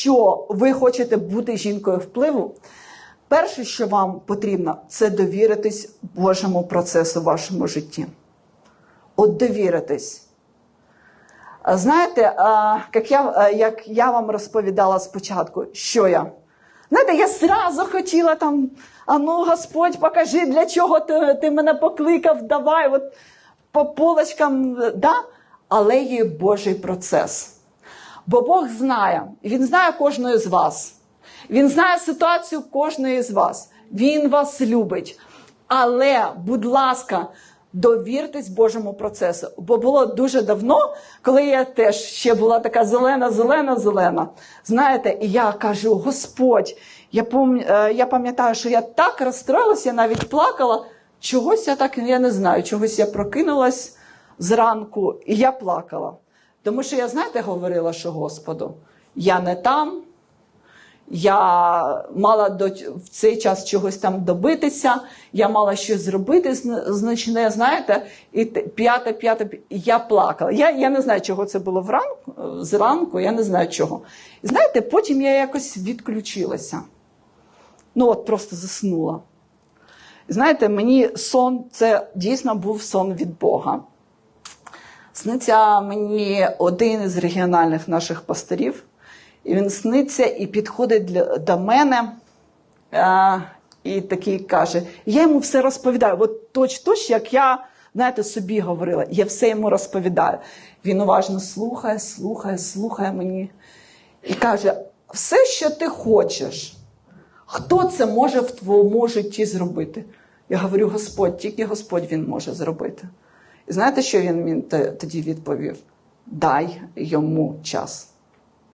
якщо ви хочете бути жінкою впливу, перше, що вам потрібно, це довіритись Божому процесу в вашому житті. От довіритись. Знаєте, як я, як я вам розповідала спочатку, що я? Знаєте, я зразу хотіла там, а ну, Господь, покажи, для чого ти, ти мене покликав, давай, от по полочкам, да? але є Божий процес. Бо Бог знає, Він знає кожної з вас. Він знає ситуацію кожної з вас. Він вас любить. Але, будь ласка, довіртесь Божому процесу. Бо було дуже давно, коли я теж ще була така зелена, зелена, зелена. Знаєте, і я кажу: Господь, я е, я пам'ятаю, що я так розстроїлася, я навіть плакала. Чогось я так я не знаю, чогось я прокинулась зранку, і я плакала. Тому що я, знаєте, говорила, що Господу, я не там, я мала до, в цей час чогось там добитися, я мала щось зробити значне, знаєте, і п'яте, п'яте, я плакала. Я, я не знаю, чого це було вранку, е, зранку, я не знаю чого. І знаєте, потім я якось відключилася. Ну, от просто заснула. Знаєте, мені сон, це дійсно був сон від Бога. Сниться мені один із регіональних наших пасторів, і він сниться і підходить до мене а, і такий каже: я йому все розповідаю. От точ-точ, як я знаєте, собі говорила, я все йому розповідаю. Він уважно слухає, слухає, слухає мені і каже: все, що ти хочеш, хто це може в твоєму житті зробити? Я говорю, Господь, тільки Господь він може зробити. Знаєте, що він мені тоді відповів? Дай йому час.